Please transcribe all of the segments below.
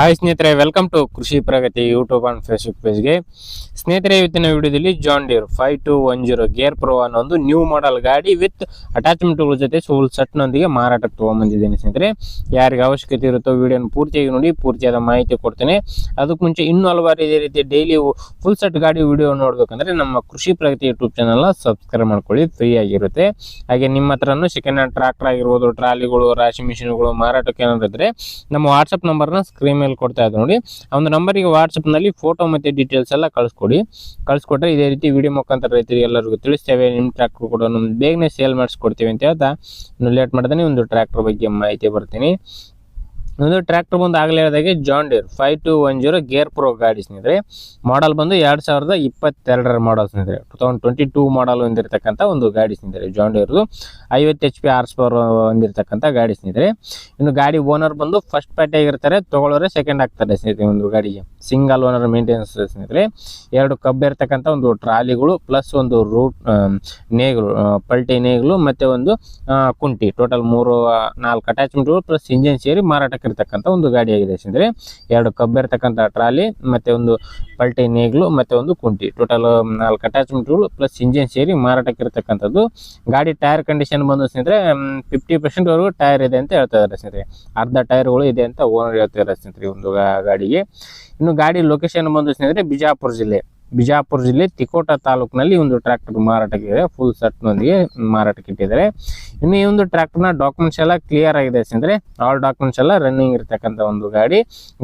Hi ಸ್ನೇಹಿತರೆ welcome to Krishi Pragati YouTube and Facebook ಪೇಜ್ಗೆ ಸ್ನೇಹಿತರೆ, ಇವತ್ತಿನ ವಿಡಿಯೋದಲ್ಲಿ John Deere five two one zero gear pro ಅನ್ನೋ ಒಂದು ನ್ಯೂ ಮಾಡೆಲ್ ಗಾಡಿ ವಿತ್ ಅಟ್ಯಾಚ್ಮೆಂಟ್ಗಳ ಜೊತೆ ಫುಲ್ ಸೆಟ್ನೊಂದಿಗೆ ಮಾರಾಟಕ್ಕೆ ತೊಗೊಂಬಂದಿದ್ದೇನೆ ಸ್ನೇಹಿತರೆ. ಯಾರಿಗೆ ಅವಶ್ಯಕತೆ ಇರುತ್ತೋ ವಿಡಿಯೋನ ಪೂರ್ತಿಯಾಗಿ ನೋಡಿ, ಪೂರ್ತಿಯಾದ ಮಾಹಿತಿ ಕೊಡ್ತೇನೆ. ಅದಕ್ಕೆ ಮುಂಚೆ ಇನ್ನೂ ಹಲವಾರು ಇದೇ ರೀತಿ ಡೈಲಿ ಫುಲ್ ಸೆಟ್ ಗಾಡಿ ವಿಡಿಯೋ ನೋಡಬೇಕಂದ್ರೆ ನಮ್ಮ ಕೃಷಿ ಪ್ರಗತಿ ಯೂಟ್ಯೂಬ್ ಚಾನಲ್ನ ಸಬ್ಸ್ಕ್ರೈಬ್ ಮಾಡ್ಕೊಳ್ಳಿ ಫ್ರೀ ಆಗಿರುತ್ತೆ. ಹಾಗೆ ನಿಮ್ಮ ಹತ್ರನೂ ಸೆಕೆಂಡ್ ಹ್ಯಾಂಡ್ ಟ್ರಾಕ್ಟರ್ ಆಗಿರ್ಬೋದು, ಟ್ರಾಲಿಗಳು ರಾಶಿ ಮಿಷಿನ್ಗಳು ಮಾರಾಟಕ್ಕೆ ಏನಾದ್ರು ಇದ್ರೆ ನಮ್ಮ ವಾಟ್ಸಪ್ ನಂಬರ್ನ ಸ್ಕ್ರೀನ್ ಕೊಡ್ತಾ ಇದ್ದಾರೆ ನೋಡಿ. ಆ ಒಂದು ನಂಬರಿಗೆ ವಾಟ್ಸಪ್ನಲ್ಲಿ ಫೋಟೋ ಮತ್ತು ಡೀಟೇಲ್ಸ್ ಎಲ್ಲ ಕಳಿಸ್ಕೊಡಿ. ಕಳಿಸ್ಕೊಟ್ರೆ ಇದೇ ರೀತಿ ವಿಡಿಯೋ ಮುಖಾಂತರ ರೈತರಿಗೆ ಎಲ್ಲರಿಗೂ ತಿಳಿಸ್ತೇವೆ. ನಿಮ್ಮ ಟ್ರ್ಯಾಕ್ಟರ್ ಕೂಡ ನಮ್ಮ ಬೇಗನೆ ಸೇಲ್ ಮಾಡಿಸ್ಕೊಡ್ತೀವಿ ಅಂತ ಹೇಳ್ತಾ ಲೇಟ್ ಮಾಡ್ದೇ ಒಂದು ಟ್ರ್ಯಾಕ್ಟರ್ ಬಗ್ಗೆ ಮಾಹಿತಿ ಬರ್ತೀನಿ. ಒಂದು ಟ್ರ್ಯಾಕ್ಟರ್ ಬಂದು ಆಗಲೇ ಹೇಳಿದಾಗೆ John Deere five two one zero gear pro ಗಾಡಿ ಸ್ನೇಹಿತರೆ. ಮಾಡಲ್ ಬಂದು ಎರಡು ಸಾವಿರದ ಇಪ್ಪತ್ತೆರಡರ ಮಾಡಲ್ ಸ್ನೇಹಿತರೆ. Two thousand twenty two model ಹೊಂದಿರತಕ್ಕಂಥ ಒಂದು ಗಾಡಿ ಸ್ನೇಹಿತರೆ ಜಾನ್ ಡೀರ್ದು ಐವತ್ತು ಎಚ್ ಪಿ ಆರ್ಸ್ ಪವರ್ ಹೊಂದಿರತಕ್ಕಂಥ ಗಾಡಿ ಸ್ನೇಹಿತರೆ. ಇನ್ನು ಗಾಡಿ ಓನರ್ ಬಂದು ಫಸ್ಟ್ ಪಾರ್ಟಿ ಆಗಿರ್ತಾರೆ, ತಗೊಳ್ಳೋರೆ ಸೆಕೆಂಡ್ ಆಗ್ತಾರೆ ಸ್ನೇಹಿತರೆ ಒಂದು ಗಾಡಿಗೆ. ಸಿಂಗಲ್ ಓನರ್ ಮೇಂಟೆನೆನ್ಸ್ ಸ್ನೇಹಿತರೆ. ಎರಡು ಕಬ್ಬೆ ಇರ್ತಕ್ಕಂಥ ಒಂದು ಟ್ರಾಲಿಗಳು ಪ್ಲಸ್ ಒಂದು ರೂಟ್ ನೇಗಳು ಪಲ್ಟಿ ನೇಗಳು, ಮತ್ತೆ ಒಂದು ಕುಂಟಿ. ಟೋಟಲ್ ಮೂರು ನಾಲ್ಕು ಅಟ್ಯಾಚ್ಮೆಂಟ್ಗಳು ಪ್ಲಸ್ ಇಂಜಿನ್ ಸೇರಿ ಮಾರಾಟಕ್ಕೆ ಇರ್ತಕ್ಕಂಥ ಒಂದು ಗಾಡಿ ಆಗಿದೆ ಸ್ನೇಹಿತರೆ ಎರಡು ಕಬ್ಬಿರ್ತಕ್ಕಂಥ ಟ್ರಾಲಿ, ಮತ್ತೆ ಒಂದು ಪಲ್ಟಿ ನೇಗ್ಲು, ಮತ್ತೆ ಒಂದು ಕುಂಟಿ. ಟೋಟಲ್ ನಾಲ್ಕು ಅಟ್ಯಾಚ್ಮೆಂಟ್ಗಳು ಪ್ಲಸ್ ಇಂಜಿನ್ ಸೇರಿ ಮಾರಾಟಕ್ಕೆ ಇರತಕ್ಕಂಥದ್ದು. ಗಾಡಿ ಟೈರ್ ಕಂಡೀಷನ್ ಬಂದು ಸ್ನೇಹಿತರೆ ಫಿಫ್ಟಿ ಪರ್ಸೆಂಟ್ವರೆಗೂ ಟೈರ್ ಇದೆ ಅಂತ ಹೇಳ್ತಾ ಇದ್ದಾರೆ ಸ್ನೇಹಿತರೆ ಅರ್ಧ ಟೈರ್ಗಳು ಇದೆ ಅಂತ ಓನರ್ ಹೇಳ್ತಾ ಇದ್ದಾರೆ ಸ್ನೇಹಿತರೆ ಒಂದು ಗಾಡಿಗೆ. ಇನ್ನು ಗಾಡಿ ಲೊಕೇಶನ್ ಬಂದು ಸ್ನೇಹಿತರೆ ಬಿಜಾಪುರ ಜಿಲ್ಲೆ. ಬಿಜಾಪುರ ಜಿಲ್ಲೆ ತಿಕೋಟ ತಾಲೂಕಿನಲ್ಲಿ ಒಂದು ಟ್ರ್ಯಾಕ್ಟರ್ ಮಾರಾಟಕ್ಕೆ ಫುಲ್ ಫುಲ್ ಸೆಟ್ನೊಂದಿಗೆ ಮಾರಾಟಕ್ಕೆ ಇಟ್ಟಿದ್ದಾರೆ. ಇನ್ನು ಈ ಒಂದು ಟ್ರ್ಯಾಕ್ಟರ್ನ ಡಾಕ್ಯುಮೆಂಟ್ಸ್ ಎಲ್ಲ ಕ್ಲಿಯರ್ ಆಗಿದೆ ಸ್ನೇಹಿತರೆ. ಆಲ್ ಡಾಕ್ಯುಮೆಂಟ್ಸ್ ಎಲ್ಲ ರನ್ನಿಂಗ್ ಇರ್ತಕ್ಕಂಥ ಒಂದು ಗಾಡಿ.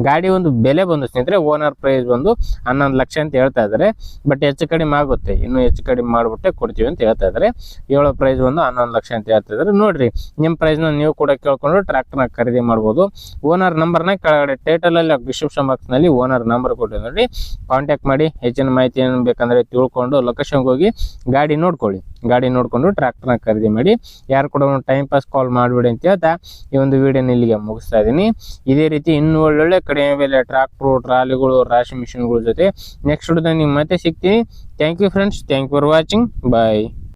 ಗಾಡಿ ಒಂದು ಬೆಲೆ ಬಂದು ಸ್ನೇಹಿತರೆ ಓನರ್ ಪ್ರೈಸ್ ಬಂದು ಹನ್ನೊಂದು ಲಕ್ಷ ಅಂತ ಹೇಳ್ತಾ ಇದ್ದಾರೆ. ಬಟ್ ಹೆಚ್ಚು ಕಡಿಮೆ ಆಗುತ್ತೆ. ಇನ್ನು ಹೆಚ್ಚು ಕಡಿಮೆ ಮಾಡಿಬಿಟ್ಟೆ ಕೊಡ್ತೀವಿ ಅಂತ ಹೇಳ್ತಾ ಇದ್ದಾರೆ. ಏಳು ಪ್ರೈಸ್ ಬಂದು ಹನ್ನೊಂದು ಲಕ್ಷ ಅಂತ ಹೇಳ್ತಾ ಇದ್ದಾರೆ. ನೋಡ್ರಿ, ನಿಮ್ಮ ಪ್ರೈಸ್ನ ನೀವು ಕೂಡ ಕೇಳ್ಕೊಂಡು ಟ್ರ್ಯಾಕ್ಟರ್ನ ಖರೀದಿ ಮಾಡ್ಬೋದು. ಓನರ್ ನಂಬರ್ನ ಕೆಳಗಡೆ ಟೈಟಲಲ್ಲಿ ಡಿಸ್ಕ್ರಿಪ್ಷನ್ ಬಾಕ್ಸ್ನಲ್ಲಿ ಓನರ್ ನಂಬರ್ ಕೊಟ್ಟಿದ್ದಾರೆ ಕಾಂಟ್ಯಾಕ್ಟ್ ಮಾಡಿ, ಹೆಚ್ಚಿನ ಮಾಹಿತಿ ಏನು ಬೇಕಂದ್ರೆ ತಿಳ್ಕೊಂಡು ಲೊಕೇಶನ್ಗೆ ಹೋಗಿ ಗಾಡಿ ನೋಡ್ಕೊಳ್ಳಿ. ಗಾಡಿ ನೋಡಿಕೊಂಡು ಟ್ರ್ಯಾಕ್ಟರ್ನ ಖರೀದಿ ಮಾಡಿ, ಯಾರು ಕೂಡ ಟೈಮ್ ಪಾಸ್ ಕಾಲ್ ಮಾಡಿಬಿಡಿ ಅಂತ ಹೇಳ್ತಾ ಈ ಒಂದು ವಿಡಿಯೋನ ಇಲ್ಲಿಗೆ ಮುಗಿಸ್ತಾ ಇದ್ದೀನಿ. ಇದೇ ರೀತಿ ಇನ್ನೂ ಒಳ್ಳೊಳ್ಳೆ ಕಡಿಮೆ ಬೆಲೆ ಟ್ರ್ಯಾಕ್ಟ್ರು ಟ್ರಾಲಿಗಳು ರಾಶಿ ಮಿಷಿನ್ಗಳ ಜೊತೆ ನೆಕ್ಸ್ಟ್ ವಿಡಿಯೋದಲ್ಲಿ ನಿಮ್ಗೆ ಮತ್ತೆ ಸಿಗ್ತೀನಿ. Thank you friends thank you for watching bye